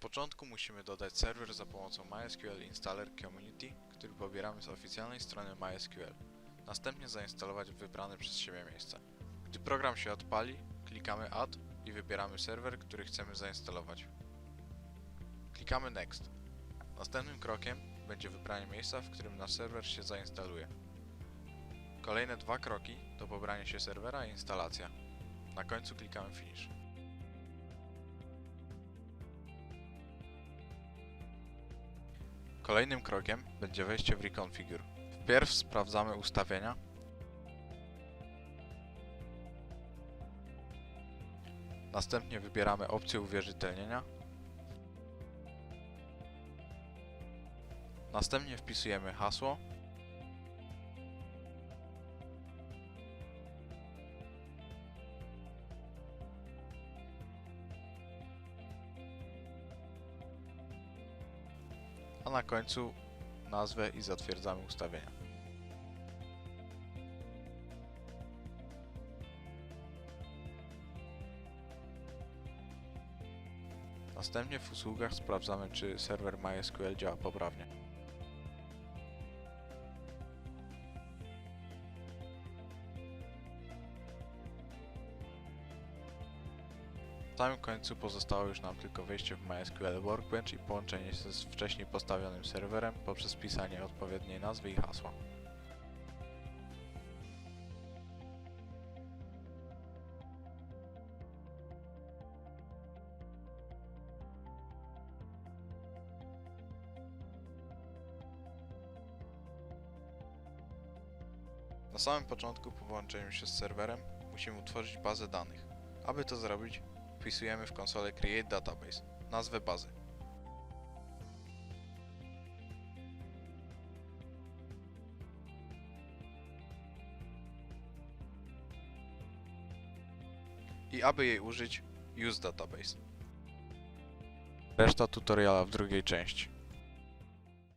Początku musimy dodać serwer za pomocą MySQL Installer Community, który pobieramy z oficjalnej strony MySQL. Następnie zainstalować wybrane przez siebie miejsce. Gdy program się odpali, klikamy Add i wybieramy serwer, który chcemy zainstalować. Klikamy Next. Następnym krokiem będzie wybranie miejsca, w którym nasz serwer się zainstaluje. Kolejne dwa kroki to pobranie się serwera i instalacja. Na końcu klikamy Finish. Kolejnym krokiem będzie wejście w Reconfigure. Wpierw sprawdzamy ustawienia. Następnie wybieramy opcję uwierzytelnienia. Następnie wpisujemy hasło. A na końcu nazwę i zatwierdzamy ustawienia. Następnie w usługach sprawdzamy, czy serwer MySQL działa poprawnie. Samym końcu pozostało już nam tylko wejście w MySQL Workbench i połączenie się z wcześniej postawionym serwerem poprzez wpisanie odpowiedniej nazwy i hasła. Na samym początku po połączeniu się z serwerem musimy utworzyć bazę danych. Aby to zrobić, wpisujemy w konsolę Create Database nazwę bazy. I aby jej użyć, Use Database. Reszta tutoriala w drugiej części.